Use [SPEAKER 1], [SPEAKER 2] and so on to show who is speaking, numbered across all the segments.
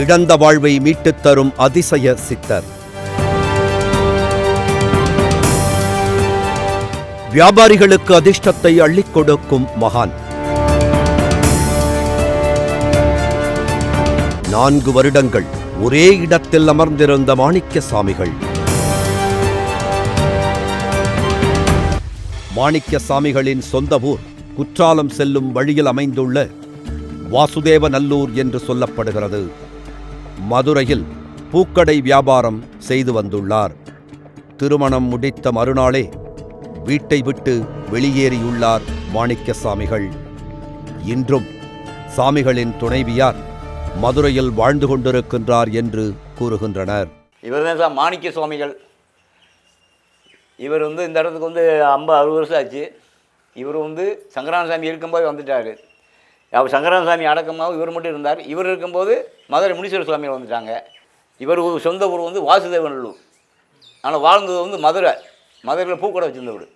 [SPEAKER 1] இழந்த வாழ்வை மீட்டுத் தரும் அதிசய சித்தர். வியாபாரிகளுக்கு அதிர்ஷ்டத்தை அள்ளிக் கொடுக்கும் மகான். நான்கு வருடங்கள் ஒரே இடத்தில் அமர்ந்திருந்த மாணிக்க சாமிகள். மாணிக்க சாமிகளின் சொந்த ஊர் குற்றாலம் செல்லும் வழியில் அமைந்துள்ள வாசுதேவநல்லூர் என்று சொல்லப்படுகிறது. மதுரையில் பூக்கடை வியாபாரம் செய்து வந்துள்ளார். திருமணம் முடித்த மறுநாளே வீட்டை விட்டு வெளியேறியுள்ளார் மாணிக்க சாமிகள் இன்றும் சாமிகளின் துணைவியார் மதுரையில் வாழ்ந்து கொண்டிருக்கின்றார் என்று கூறுகின்றனர்.
[SPEAKER 2] இவர் தான் சார் மாணிக்க சுவாமிகள் இவர் வந்து இந்த இடத்துக்கு வந்து ஐம்பது அறுபது வருஷம் ஆச்சு. இவர் வந்து சங்கரானசாமி இருக்கும்போது வந்துட்டார். அவர் சங்கரானசாமி அடக்கமாக இவர் மட்டும் இருந்தார். இவர் இருக்கும்போது மதுரை முனீஸ்வர சுவாமிகள் வந்துட்டாங்க. இவர் சொந்த ஊர் வந்து வாசுதேவநல்லூர் ஆனால் வாழ்ந்தது வந்து மதுரை. மதுரையில் பூக்கடை வச்சிருந்தவர்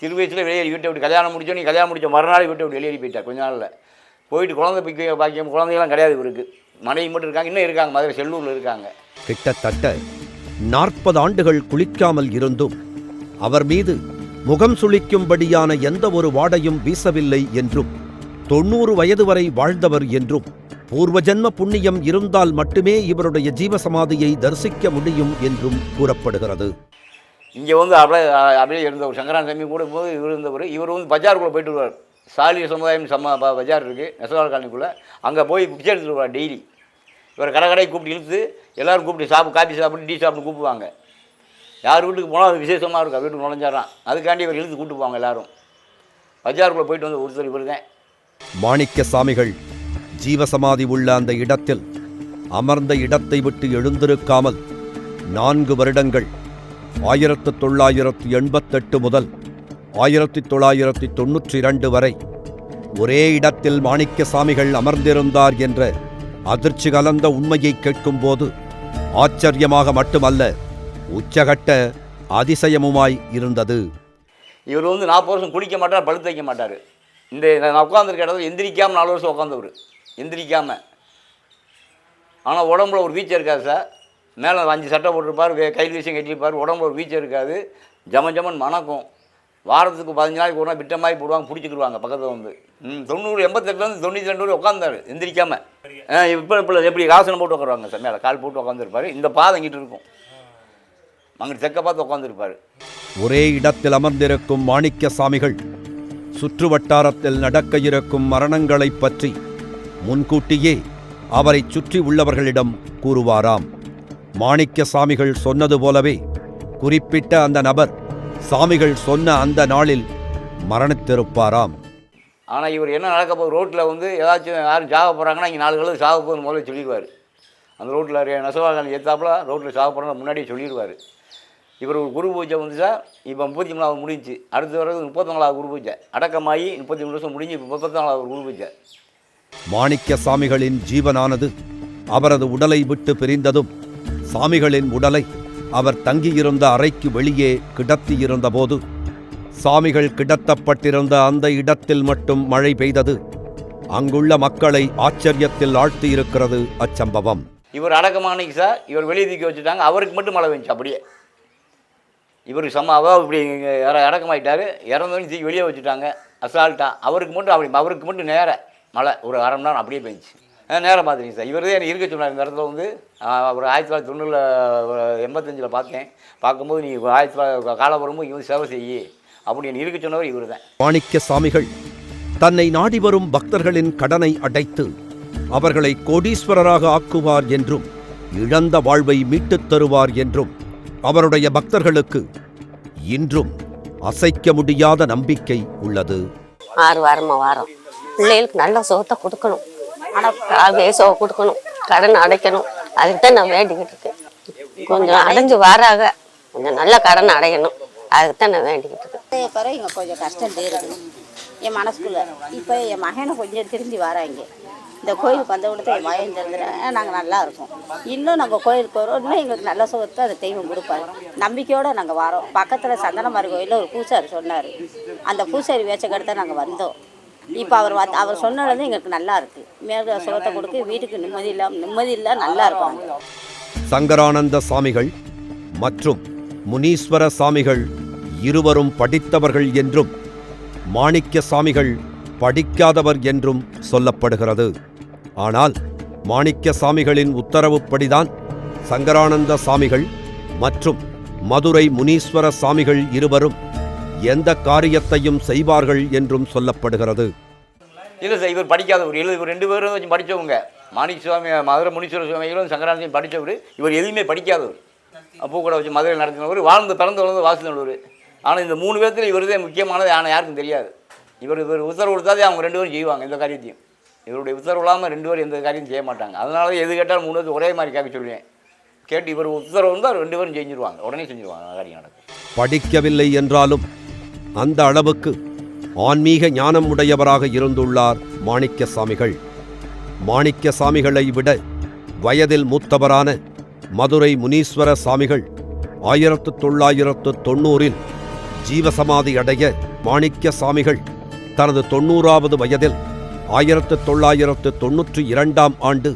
[SPEAKER 2] சிறு வயசில் வெளியேறி வீட்டை விட்டு கல்யாணம் முடிச்சோன்னே கல்யாணம் முடிச்ச மறுநாள் வீட்டை விட்டு வெளியேறி போயிட்டார் கொஞ்ச நாளில். போயிட்டு குழந்தை பிக்க பாக்கியம் குழந்தைகள்லாம் கிடையாது இவருக்கு. மனைவி மட்டும் இருக்காங்க இன்னும் இருக்காங்க மதுரை செல்லூரில் இருக்காங்க.
[SPEAKER 1] கிட்டத்தட்ட நாற்பது ஆண்டுகள் குளிக்காமல் இருந்தும் அவர் மீது முகம் சுளிக்கும்படியான எந்த ஒரு வாடையும் வீசவில்லை என்றும் தொண்ணூறு வயது வரை வாழ்ந்தவர் என்றும் பூர்வஜன்ம புண்ணியம் இருந்தால் மட்டுமே இவருடைய ஜீவசமாதியை தரிசிக்க முடியும் என்றும் கூறப்படுகிறது.
[SPEAKER 2] இங்கே வந்து அப்படியே அப்படியே இருந்தவர் சங்கராசாமி கூட போது இவர் இருந்தவர் இவர் வந்து பஜாருக்குள்ளே போயிட்டு வருவார். சாலிய சமுதாயம் சம்ம பஜார் இருக்குது நெசவாளர் காலனிக்குள்ளே. அங்கே போய் பிச்சை எடுத்துட்டு வருவார் டெய்லி. இவர் கடை கடையை கூப்பிட்டு இழுத்து எல்லோரும் கூப்பிட்டு சாப்பிட்டு காப்பி சாப்பிட்டு டீ சாப்பிட்டு கூப்பிடுவாங்க. யார் வீட்டுக்கு போனால் அது விசேஷமாக இருக்கும் வீட்டுக்கு நுழைஞ்சாரான் அதுக்காண்டி இவர் இழுத்து கூப்பிட்டு போவாங்க எல்லோரும். பஜாருக்குள்ளே போயிட்டு வந்து ஒருத்தர் இவர் தான்
[SPEAKER 1] மாணிக்க சாமிகள் ஜீவசமாதி உள்ள அந்த இடத்தில் அமர்ந்த இடத்தை விட்டு எழுந்திருக்காமல் நான்கு வருடங்கள் ஆயிரத்து தொள்ளாயிரத்து எண்பத்தெட்டு முதல் ஆயிரத்தி தொள்ளாயிரத்தி தொன்னூற்றி இரண்டு வரை ஒரே இடத்தில் மாணிக்க சாமிகள் அமர்ந்திருந்தார் என்ற அதிர்ச்சி கலந்த உண்மையை கேட்கும்போது ஆச்சரியமாக மட்டுமல்ல உச்சகட்ட அதிசயமுமாய் இருந்தது.
[SPEAKER 2] இவர் வந்து நாற்பது வருஷம் குளிக்க மாட்டார் பழுத்து வைக்க மாட்டார். இந்த நான் உட்காந்துருக்க இடத்துல எந்திரிக்காமல் நாலு வருஷம் உட்காந்தவர் எந்திரிக்காமல் ஆனால் உடம்புல ஒரு வீச்சம் இருக்காது சார். மேலே அஞ்சு சட்டை போட்டிருப்பார் கையில் விஷயம் கட்டியிருப்பார் உடம்புல ஒரு வீச்சம் இருக்காது. ஜம ஜமன் மணக்கும். வாரத்துக்கு பதினஞ்சு நாளைக்கு ஒரு நாள் விட்ட மாதிரி போடுவாங்க பிடிச்சிக்கிடுவாங்க பக்கத்தில் வந்து. ம் தொண்ணூறு எண்பத்தெட்டுலேருந்து தொண்ணூற்றி ரெண்டு வரை உட்காந்தாரு எந்திரிக்காமல் ஆ இப்போ இப்போ எப்படி ஆசனம் போட்டு உட்காருவாங்க சார் மேலே கால் போட்டு உட்காந்துருப்பாரு இந்த பாதம் இங்கிட்டு இருக்கும். அங்கிட்டு செக்க பார்த்து உட்காந்துருப்பாரு
[SPEAKER 1] ஒரே இடத்தில் அமர்ந்திருக்கும் மாணிக்க சாமிகள் சுற்று வட்டாரத்தில் நடக்க இருக்கும் மரணங்களைப் பற்றி முன்கூட்டியே அவரைச் சுற்றி உள்ளவர்களிடம் கூறுவாராம். மாணிக்க சாமிகள் சொன்னது போலவே குறிப்பிட்ட அந்த நபர் சாமிகள் சொன்ன அந்த நாளில் மரணித்திருப்பாராம்.
[SPEAKER 2] ஆனால் இவர் என்ன நடக்க போகுது? ரோட்டில் வந்து ஏதாச்சும் யாரும் சாக போகிறாங்கன்னா இங்கே நாலு கழுது சாக போகுதுன்னு முதல்ல சொல்லிடுவார். அந்த ரோட்டில் நெசவாளர்கள் ஏற்றாப்புல ரோட்டில் சாக போகிறாங்க முன்னாடியே சொல்லிடுவார். இவர் ஒரு குரு பூஜை வந்து சார் இப்போ முப்பத்தி மூணாவது முடிஞ்சுச்சு அடுத்து வர்றது முப்பத்தி நாலாவது குரு பூஜை. அடக்கமாகி முப்பத்தி மூணு வருஷம் முடிஞ்சு இப்போ முப்பத்தி நாலாவது குரு பூஜை.
[SPEAKER 1] மாணிக்க சாமிகளின் ஜீவனானது அவரது உடலை விட்டு பிரிந்ததும் சாமிகளின் உடலை அவர் தங்கியிருந்த அறைக்கு வெளியே கிடத்தியிருந்தபோது சாமிகள் கிடத்தப்பட்டிருந்த அந்த இடத்தில் மட்டும் மழை பெய்தது. அங்குள்ள மக்களை ஆச்சரியத்தில் ஆழ்த்தியிருக்கிறது அச்சம்பவம்.
[SPEAKER 2] இவர் அடக்கமானிக்கு சார் இவர் வெளியே தூக்கி வச்சுட்டாங்க அவருக்கு மட்டும் மழை வந்துச்சு அப்படியே. இவருக்கு சம இப்படி இற- அடக்கமாயிட்டாரு. இறந்தோன்னு தூக்கி வெளியே வச்சுட்டாங்க. அசால்ட்டா அவருக்கு மட்டும் அப்படி அவருக்கு மட்டும் நேர மழை. ஒரு அரை மணி நேரம் அப்படியே பெஞ்சுச்சு. நேரம் பார்த்துருங்க சார். இவர் தான் எனக்கு இருக்க சொன்னார் இந்த இடத்துல வந்து. அவர் ஒரு ஆயிரத்தி தொள்ளாயிரத்தி தொண்ணூறில் எண்பத்தஞ்சில் பார்த்தேன். பார்க்கும்போது நீ ஆயிரத்தி தொள்ளாயிரத்தி காலபுரமும் இவர் இங்கே வந்து சேவை செய்யி அப்படின்னு இருக்க சொன்னவர் இவர் தான்.
[SPEAKER 1] மாணிக்க சாமிகள் தன்னை நாடி வரும் பக்தர்களின் கடனை அடைத்து அவர்களை கோடீஸ்வரராக ஆக்குவார் என்றும் இழந்த வாழ்வை மீட்டுத் தருவார் என்றும் அவருடைய பக்தர்களுக்கு இன்றும் அசைக்க முடியாத நம்பிக்கை உள்ளது.
[SPEAKER 3] ஆறு வாரமாக வாரம். பிள்ளைகளுக்கு நல்ல சுகத்தை கொடுக்கணும். ஆனால் சுக கொடுக்கணும். கடன் அடைக்கணும். அதுக்கு தான் நான் வேண்டிக்கிட்டு இருக்கேன். கொஞ்சம் அடைஞ்சு வாராக. கொஞ்சம் நல்ல கடன் அடையணும். அதுக்கு தான் நான் வேண்டிக்கிட்டு இருக்கேன்.
[SPEAKER 4] பிறகு கொஞ்சம் கஷ்டம் தீருது என் மனசுக்குள்ள. இப்போ என் மகனை கொஞ்சம் திரும்பி வராங்க. இந்த கோயிலுக்கு வந்த விடத்த என் மகன் தெரிஞ்சுறேன் நாங்கள் நல்லா இருக்கோம். இன்னும் நாங்கள் கோயிலுக்கு வரோம் இன்னும் எங்களுக்கு நல்ல சுகத்தை அந்த தெய்வம் கொடுப்பாரு. நம்பிக்கையோடு நாங்கள் வரோம். பக்கத்தில் சந்தனமாரி கோயிலில் ஒரு பூசாரி சொன்னார். அந்த பூசாரி வேச்சக்கடுத்த நாங்கள் வந்தோம். இப்போ அவர் வந்து அவர் சொன்னது எங்களுக்கு நல்லா இருக்குது மேல சுகத்தை கொடுத்து வீட்டுக்கு நிம்மதி இல்லாமல் நிம்மதி இல்லை நல்லா இருக்கும்
[SPEAKER 1] சங்கரானந்த சாமிகள் மற்றும் முனீஸ்வர சாமிகள் இருவரும் படித்தவர்கள் என்றும் மாணிக்க சாமிகள் படிக்காதவர் என்றும் சொல்லப்படுகிறது. ஆனால் மாணிக்க சாமிகளின் உத்தரவுப்படிதான் சங்கரானந்த சாமிகள் மற்றும் மதுரை முனீஸ்வர சாமிகள் இருவரும் எந்த காரியத்தையும் செய்வார்கள் என்றும் சொல்லப்படுகிறது.
[SPEAKER 2] இல்லை சார் இவர் படிக்காதவர் இல்லை இவர் ரெண்டு பேரும் கொஞ்சம் படித்தவங்க மாணிக்க சுவாமி மதுரை முனீஸ்வர சுவாமிகளும் சங்கரானந்தையும் படித்தவர் இவர் எதுவுமே படிக்காதவர். அப்போ கூட வச்சு மதுரை நடத்தினவர். வாழ்ந்து பிறந்து வளர்ந்து வாசினவர் ஆனால் இந்த மூணு பேர்த்தில் இவர் தான் முக்கியமானது ஆனால் யாருக்கும் தெரியாது. இவர் இவர் உத்தரவு கொடுத்தாதே அவங்க ரெண்டு பேரும் செய்வாங்க எந்த காரியத்தையும். இவருடைய உத்தரவு இல்லாமல் ரெண்டு பேரும் எந்த காரியம் செய்ய மாட்டாங்க. அதனால தான் எது கேட்டாலும் மூணு ஒரே மாதிரி காப்பி சொல்லுவேன். கேட்டு இவர் உத்தரவு இருந்தால் ரெண்டு பேரும் செஞ்சுருவாங்க. உடனே செஞ்சுருவாங்க காரியம் நடக்கும்.
[SPEAKER 1] படிக்கவில்லை என்றாலும் அந்த அளவுக்கு ஆன்மீக ஞானம் உடையவராக இருந்துள்ளார் மாணிக்க சாமிகள் மாணிக்க சாமிகளை விட வயதில் மூத்தவரான மதுரை முனீஸ்வர சாமிகள் ஆயிரத்து தொள்ளாயிரத்து தொண்ணூறில் ஜீவசமாதி அடைய மாணிக்க சாமிகள் தனது தொண்ணூறாவது வயதில் ஆயிரத்து தொள்ளாயிரத்து தொன்னூற்றி இரண்டாம் ஆண்டு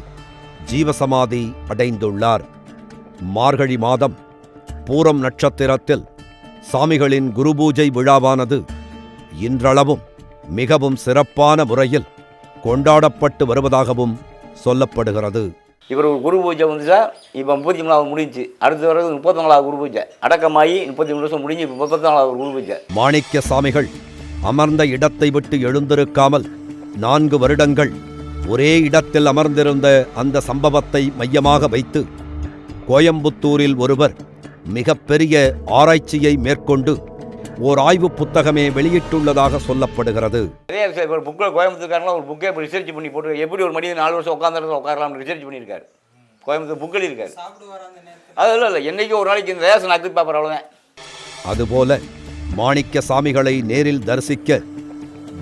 [SPEAKER 1] ஜீவசமாதி அடைந்துள்ளார். மார்கழி மாதம் பூரம் நட்சத்திரத்தில் சாமிகளின் குருபூஜை விழாவானது இன்றளவும் மிகவும் சிறப்பான முறையில் கொண்டாடப்பட்டு வருவதாகவும் சொல்லப்படுகிறது.
[SPEAKER 2] இவர் ஒரு குரு பூஜை வந்து சார் இப்போ முப்பத்தி மூணாவது முடிஞ்சு அடுத்த வரைக்கும் முப்பத்தி நாலாவது குரு பூஜை அடக்கமாகி முப்பத்தி மூணு வருஷம் முடிஞ்சு இப்போ முப்பத்தி நாலாவது குரு பூஜை
[SPEAKER 1] மாணிக்க சாமிகள் அமர்ந்த இடத்தை விட்டு எழுந்திருக்காமல் நான்கு வருடங்கள் ஒரே இடத்தில் அமர்ந்திருந்த அந்த சம்பவத்தை மையமாக வைத்து கோயம்புத்தூரில் ஒருவர் மிகப்பெரிய ஆராய்ச்சியை மேற்கொண்டு ஓர் ஆய்வுப் புத்தகமே வெளியிட்டுள்ளதாக சொல்லப்படுகிறது.
[SPEAKER 2] இப்போ புக்கில் கோயம்புத்தூர்காரங்களாம் ஒரு புக்கே ரிசர்ச் பண்ணி போட்டு எப்படி ஒரு மனிதன் நாலு வருஷம் உட்காந்த இடத்துல உட்காரலாம்னு ரிசர்ச் பண்ணியிருக்காரு. கோயம்புத்தூர் புக்கில் இருக்காரு. அது இல்லை இல்லை என்றைக்கும் ஒரு நாளைக்கு இந்த ரேஷன் அக்கு பேப்பர் அவ்வளோதான்
[SPEAKER 1] அதுபோல மாணிக்க சாமிகளை நேரில் தரிசிக்க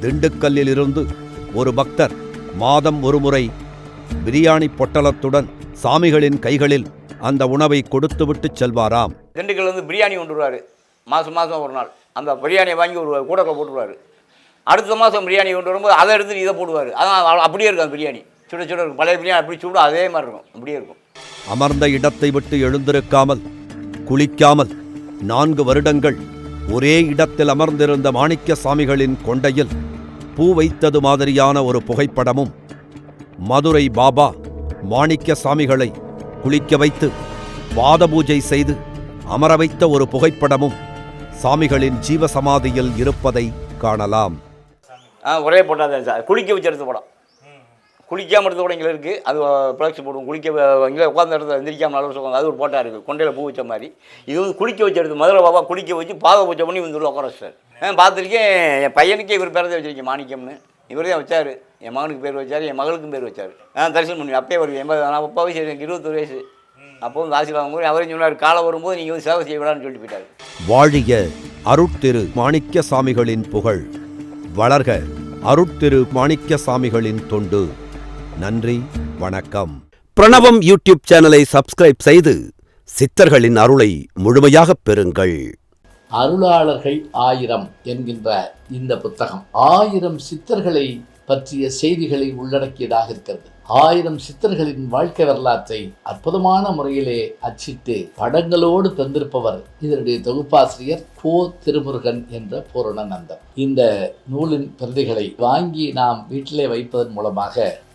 [SPEAKER 1] திண்டுக்கல்லில் இருந்து ஒரு பக்தர் மாதம் ஒருமுறை பிரியாணி பொட்டலத்துடன் சாமிகளின் கைகளில் அந்த உணவை கொடுத்துவிட்டு செல்வாராம்.
[SPEAKER 2] திண்டுக்கல்ல இருந்து பிரியாணி கொண்டு வருவார். மாதம் மாதம் ஒரு நாள். அந்த பிரியாணியை வாங்கி ஒரு கூடக்குள்ள போட்டுருவார். அடுத்த மாதம் பிரியாணி கொண்டு வரும்போது அதை எடுத்து இதை போடுவார். அதான் அப்படியே இருக்கும் அந்த பிரியாணி. சுட சுட இருக்கும். பழைய பிரியாணி அப்படி சுடும் அதே மாதிரி இருக்கும். அப்படியே இருக்கும்.
[SPEAKER 1] அமர்ந்த இடத்தை விட்டு எழுந்திருக்காமல் குளிக்காமல் நான்கு வருடங்கள் ஒரே இடத்தில் அமர்ந்திருந்த மாணிக்க சாமிகளின் கொண்டையில் பூ வைத்தது மாதிரியான ஒரு புகைப்படமும் மதுரை பாபா மாணிக்க சாமிகளை குளிக்க வைத்து பாத பூஜை செய்து அமர வைத்த ஒரு புகைப்படமும் சாமிகளின் ஜீவசமாதியில் இருப்பதை காணலாம்.
[SPEAKER 2] ஒரே போட்டா சார். குளிக்க வச்சு படம் குளிக்காமல் எடுத்த கூட இங்கே இருக்குது அது ப்ளக்ஸ் போடுவோம் குளிக்க எங்களை இங்கே உட்காந்த இடத்துல எந்திரிக்காமல் நல்ல சொல்லுவாங்க அது ஒரு போட்டா இருக்குது கொண்டையில் பூ வச்ச மாதிரி. இது வந்து குளிக்க வச்சு எடுத்து மதுரை பாபா குளிக்க வச்சு பாத பூச்சை பண்ணி வந்து உட்கார சார் பார்த்துருக்கேன் என் பையனுக்கே இவர் பிறந்த வச்சிருக்கேன் மாணிக்கம்னு. இவர் தான் வச்சார். என் மகனுக்கு பேர் வச்சார் என் மகளுக்கும் பேர் வச்சார். ஆ தரிசனம் பண்ணி. அப்பயே வருவேன் எண்பது நான் அப்பா வயசு எனக்கு இருபத்தொரு வயசு. அப்போ வந்து ஆசீர்வாதம் போது அவரையும் சொன்னார் காலம் வரும்போது நீங்கள் வந்து சேவை செய்ய விடான்னு சொல்லிட்டு போயிட்டார்.
[SPEAKER 1] வாழிய அருட்திரு மாணிக்க சாமிகளின் புகழ். வளர்க அருட்திரு மாணிக்க சாமிகளின் தொண்டு. நன்றி வணக்கம். பிரணவம் யூடியூப் சேனலை சப்ஸ்கிரைப் செய்து சித்தர்களின் அருளை முழுமையாகப் பெறுங்கள்.
[SPEAKER 5] அருளாளர்கள் ஆயிரம் என்கின்ற இந்த புத்தகம் ஆயிரம் சித்தர்களை பற்றிய செய்திகளை உள்ளடக்கியதாக இருக்கிறது. ஆயிரம் சித்தர்களின் வாழ்க்கை வரலாற்றை அற்புதமான முறையிலே அச்சிட்டு படங்களோடு தந்திருப்பவர் இதனுடைய தொகுப்பாசிரியர் கோ திருமுருகன் என்ற பூரணநந்தன் இந்த நூலின் பிரதிகளை வாங்கி நாம் வீட்டிலே வைப்பதன் மூலமாக